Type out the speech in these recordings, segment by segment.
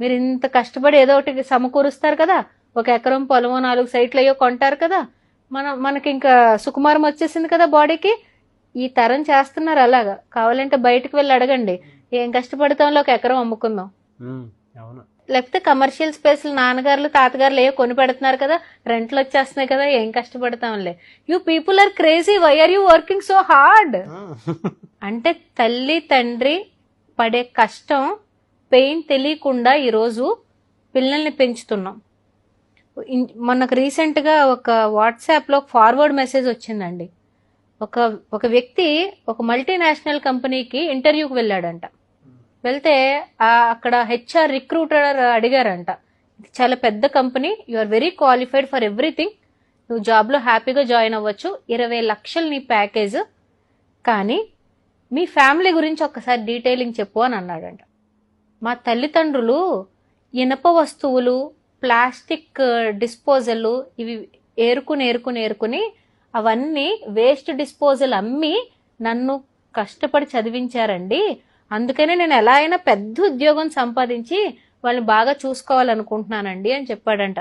మీరు ఇంత కష్టపడి ఏదో ఒకటి సమకూరుస్తారు కదా. ఒక ఎకరం పొలమో నాలుగు సైట్లు అయ్యో కొంటారు కదా. మన మనకి ఇంకా సుకుమారం వచ్చేసింది కదా బాడీకి. ఈ తరం చేస్తున్నారు అలాగా. కావాలంటే బయటకు వెళ్ళి అడగండి. ఏం కష్టపడతాంలో ఒక ఎకరం అమ్ముకుందాం. లేకపోతే కమర్షియల్ స్పేస్లు నాన్నగారులు తాతగారులు ఏ కొని పెడుతున్నారు కదా. రెంట్లు వచ్చేస్తున్నాయి కదా. ఏం కష్టపడతాంలే. You people are crazy. Why are you working so hard. అంటే తల్లి తండ్రి పడే కష్టం పెయిన్ తెలియకుండా ఈరోజు పిల్లల్ని పెంచుతున్నాం. మనకు రీసెంట్గా ఒక వాట్సాప్లో ఫార్వర్డ్ మెసేజ్ వచ్చిందండి. ఒక ఒక వ్యక్తి ఒక మల్టీనేషనల్ కంపెనీకి ఇంటర్వ్యూకి వెళ్ళాడంట. వెళ్తే అక్కడ హెచ్ఆర్ రిక్రూటర్ అడిగారంట. ఇది చాలా పెద్ద company you are very qualified for everything నువ్వు జాబ్లో హ్యాపీగా జాయిన్ అవ్వచ్చు ఇరవై లక్షలు నీ ప్యాకేజ్ కానీ మీ ఫ్యామిలీ గురించి ఒక్కసారి డీటెయిలింగ్ చెప్పు అని అన్నాడంట. మా తల్లిదండ్రులు ఇనప వస్తువులు ప్లాస్టిక్ డిస్పోజల్ ఇవి ఏరుకుని ఏరుకుని ఏరుకుని అవన్నీ వేస్ట్ డిస్పోజల్ అమ్మి నన్ను కష్టపడి చదివించారండి. అందుకనే నేను ఎలా అయినా పెద్ద ఉద్యోగం సంపాదించి వాళ్ళని బాగా చూసుకోవాలనుకుంటున్నానండి అని చెప్పాడంట.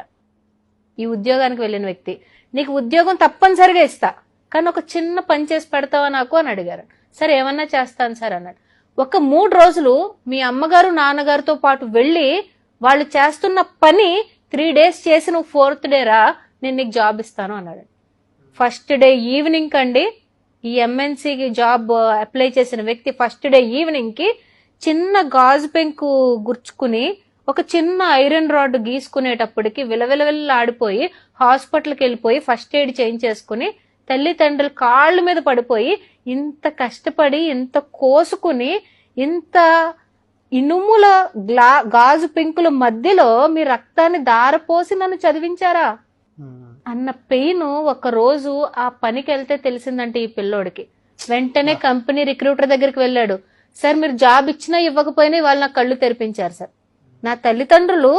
ఈ ఉద్యోగానికి వెళ్ళిన వ్యక్తి. నీకు ఉద్యోగం తప్పనిసరిగా ఇస్తా. కానీ ఒక చిన్న పని చేసి పెడతావా నాకు? అని అడిగారు. సరే ఏమన్నా చేస్తాను సార్ అన్నాడు. ఒక మూడు రోజులు మీ అమ్మగారు నాన్నగారితో పాటు వెళ్ళి వాళ్ళు చేస్తున్న పని త్రీ డేస్ చేసి నువ్వు ఫోర్త్ డే రా నేను నీకు జాబ్ ఇస్తాను అన్నాడు. ఫస్ట్ డే ఈవినింగ్ కండి ఈ ఎంఎన్సీకి జాబ్ అప్లై చేసిన వ్యక్తి ఫస్ట్ డే ఈవినింగ్కి చిన్న గాజు పెంకు గుర్చుకుని ఒక చిన్న ఐరన్ రాడ్ గీసుకునేటప్పటికి విలవిలవిల్ల ఆడిపోయి హాస్పిటల్కి వెళ్ళిపోయి ఫస్ట్ ఎయిడ్ చేయించేసుకుని తల్లిదండ్రులు కాళ్ళ మీద పడిపోయి ఇంత కష్టపడి ఇంత కోసుకుని ఇంత ఇనుముల గ్లా గాజు పెంకుల మధ్యలో మీ రక్తాన్ని దారపోసి నన్ను చదివించారా? ఉమ్, అన్న పెయిన్ ఒక రోజు ఆ పనికి వెళ్తే తెలిసిందంటే ఈ పిల్లోడికి. వెంటనే కంపెనీ రిక్రూటర్ దగ్గరికి వెళ్ళాడు. సార్ మీరు జాబ్ ఇచ్చినా ఇవ్వకపోయినా వాళ్ళు నాకు కళ్ళు తెరిపించారు సార్. నా తల్లిదండ్రులు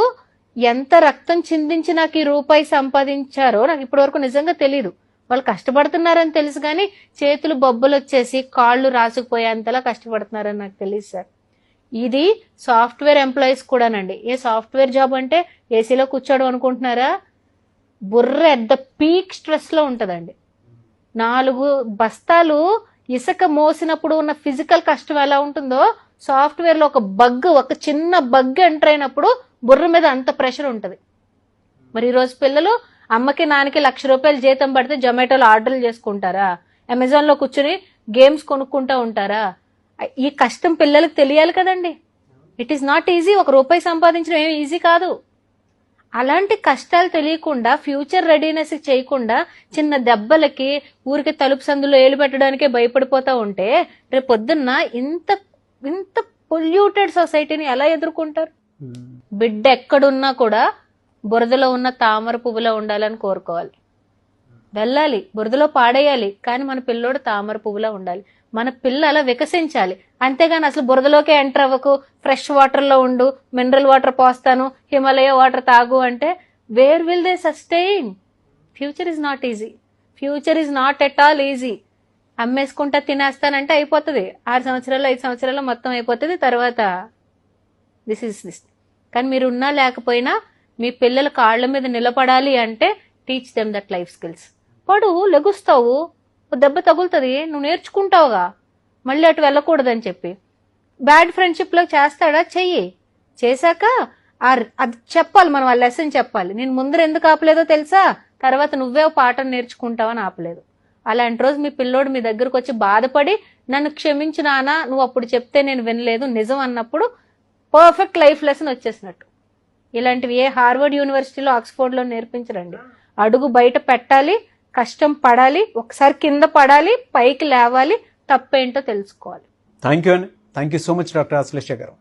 ఎంత రక్తం చిందించి నాకు ఈ రూపాయి సంపాదించారో నాకు ఇప్పటివరకు నిజంగా తెలియదు వాళ్ళు కష్టపడుతున్నారని తెలుసు కానీ చేతులు బొబ్బలు వచ్చేసి కాళ్ళు రాసుకుపోయేంతలా కష్టపడుతున్నారని నాకు తెలియదు సార్. ఇది సాఫ్ట్వేర్ ఎంప్లాయీస్ కూడానండి. ఏ సాఫ్ట్వేర్ జాబ్ అంటే ఏసీలో కూర్చోడం అనుకుంటున్నారా? బుర్ర ఎట్ ద పీక్ స్ట్రెస్లో ఉంటుందండి. నాలుగు బస్తాలు ఇసుక మోసినప్పుడు ఉన్న ఫిజికల్ కష్టం ఎలా ఉంటుందో సాఫ్ట్వేర్లో ఒక బగ్ ఒక చిన్న బగ్ ఎంటర్ అయినప్పుడు బుర్ర మీద అంత ప్రెషర్ ఉంటుంది. మరి ఈరోజు పిల్లలు అమ్మకి నాన్నకి లక్ష రూపాయలు జీతం పడితే జొమాటోలో ఆర్డర్లు చేసుకుంటారా? అమెజాన్లో కూర్చుని గేమ్స్ కొనుక్కుంటా ఉంటారా? ఈ కష్టం పిల్లలకు తెలియాలి కదండి. ఇట్ ఈస్ నాట్ ఈజీ ఒక రూపాయి సంపాదించడం ఏం ఈజీ కాదు. అలాంటి కష్టాలు తెలియకుండా ఫ్యూచర్ రెడీనెస్ చేయకుండా చిన్న దెబ్బలకి ఊరికి తలుపు సందులో ఏలు పెట్టడానికే భయపడిపోతా ఉంటే రేపు పొద్దున్న ఇంత ఇంత పొల్యూటెడ్ సొసైటీని ఎలా ఎదుర్కొంటారు? ఉమ్, బిడ్డ ఎక్కడున్నా కూడా బురదలో ఉన్న తామర పువ్వులో ఉండాలని కోరుకోవాలి. వెళ్ళాలి బురదలో పాడేయాలి కానీ మన పిల్లోడు తామర పువ్వులా ఉండాలి. మన పిల్ల అలా వికసించాలి. అంతేగాని అసలు బురదలోకే ఎంటర్ అవ్వకు. ఫ్రెష్ వాటర్లో ఉండు మినరల్ వాటర్ పోస్తాను హిమాలయ వాటర్ తాగు అంటే where will they sustain future is not easy. Future is not at all easy. అమ్మేసుకుంటా తినేస్తానంటే అయిపోతుంది. ఆరు సంవత్సరాలు ఐదు సంవత్సరాలు మొత్తం అయిపోతుంది. తర్వాత దిస్ ఇస్ దిస్. కానీ మీరు ఉన్నా లేకపోయినా మీ పిల్లల కాళ్ళ మీద నిలబడాలి అంటే teach them that life skills పడు లెగుస్తావు దెబ్బ తగులుతుంది నువ్వు నేర్చుకుంటావుగా మళ్ళీ అటు వెళ్ళకూడదని చెప్పి. బ్యాడ్ ఫ్రెండ్షిప్లో చేస్తాడా? చెయ్యి. చేశాక అది చెప్పాలి మనం ఆ లెసన్ చెప్పాలి. నేను ముందర ఎందుకు ఆపలేదో తెలుసా? తర్వాత నువ్వే ఓ పాఠం నేర్చుకుంటావని ఆపలేదు. అలాంటి రోజు మీ పిల్లోడు మీ దగ్గరకు వచ్చి బాధపడి నన్ను క్షమించు నానా నువ్వు అప్పుడు చెప్తే నేను వినలేదు నిజం అన్నప్పుడు పర్ఫెక్ట్ లైఫ్ లెసన్ వచ్చేసినట్టు. ఇలాంటివి ఏ హార్వర్డ్ యూనివర్సిటీలో ఆక్స్ఫోర్డ్లో నేర్పించరండి. అడుగు బయట పెట్టాలి కష్టం పడాలి ఒకసారి కింద పడాలి పైకి లేవాలి తప్పేంటో తెలుసుకోవాలి. థ్యాంక్ యూ అండి. Thank you so much doctor Ashlesha garu.